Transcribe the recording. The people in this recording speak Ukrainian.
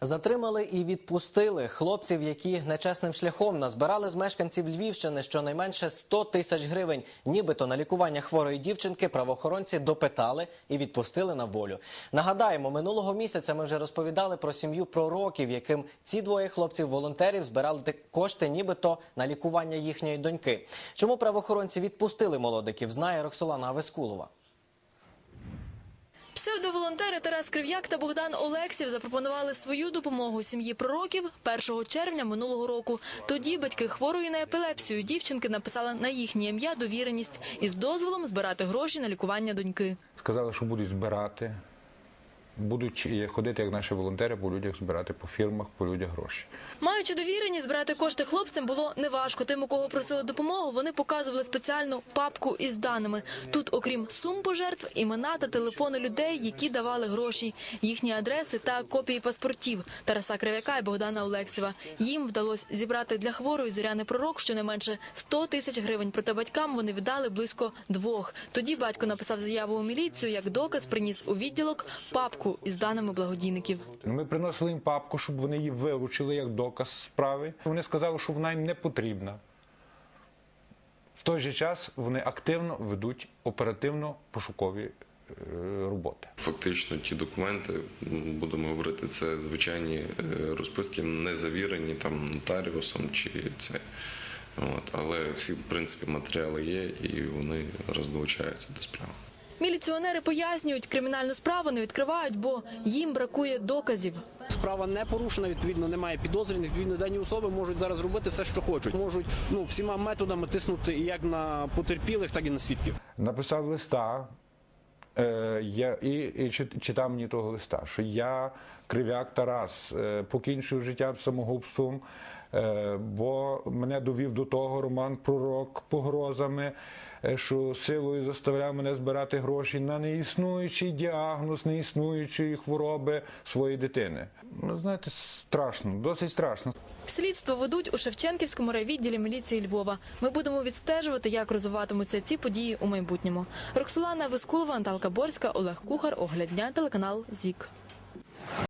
Затримали і відпустили хлопців, які нечесним шляхом назбирали з мешканців Львівщини щонайменше 100 тисяч гривень. Нібито на лікування хворої дівчинки правоохоронці допитали і відпустили на волю. Нагадаємо, минулого місяця ми вже розповідали про сім'ю пророків, яким ці двоє хлопців-волонтерів збирали кошти, нібито на лікування їхньої доньки. Чому правоохоронці відпустили молодиків, знає Роксолана Авескулова. Псевдоволонтери Тарас Крив'як та Богдан Олексів запропонували свою допомогу сім'ї пророків 1 червня минулого року. Тоді батьки хворої на епілепсію дівчинки написали на їхнє ім'я довіреність із дозволом збирати гроші на лікування доньки. Сказали, що будуть збирати, будуть ходити як наші волонтери по людях, збирати по фірмах, по людях гроші. Маючи довіреність, збирати кошти хлопцям було неважко. Тим, у кого просили допомогу, вони показували спеціальну папку із даними. Тут, окрім сум пожертв, імена та телефони людей, які давали гроші, їхні адреси та копії паспортів Тараса Кривяка і Богдана Олексєва. Їм вдалося зібрати для хворої зоряни пророк щонайменше 100 тисяч гривень. Проте батькам вони віддали близько двох. Тоді батько написав заяву у міліцію, як доказ приніс у відділок папку із даними благодійників. Ми приносили їм папку, щоб вони її вилучили як доказ справи. Вони сказали, що вона їм не потрібна. В той же час вони активно ведуть оперативно-пошукові е, роботи. Фактично, ті документи, будемо говорити, це звичайні е, розписки, не завірені там нотаріусом чи це. От, але всі, в принципі, матеріали є і вони роздолучаються до справи. Міліціонери пояснюють, кримінальну справу не відкривають, бо їм бракує доказів. Справа не порушена, відповідно, немає підозрюваних, відповідно, дані особи можуть зараз робити все, що хочуть. Можуть ну всіма методами тиснути як на потерпілих, так і на свідків. Написав листа, е, я, і, і чит- читав мені того листа, що я, кривяк Тарас, е, покінчив життя самогубством, е, бо мене довів до того Роман Пророк погрозами, е, що силою заставляв мене збирати гроші на неіснуючий діагноз, неіснуючої хвороби своєї дитини. Ну, знаєте, страшно, досить страшно. Слідство ведуть у Шевченківському райвідділі міліції Львова. Ми будемо відстежувати, як розвиватимуться ці події у майбутньому. Роксолана Вискулова, Наталка Борська, Олег Кухар, Огляд дня, телеканал ЗІК.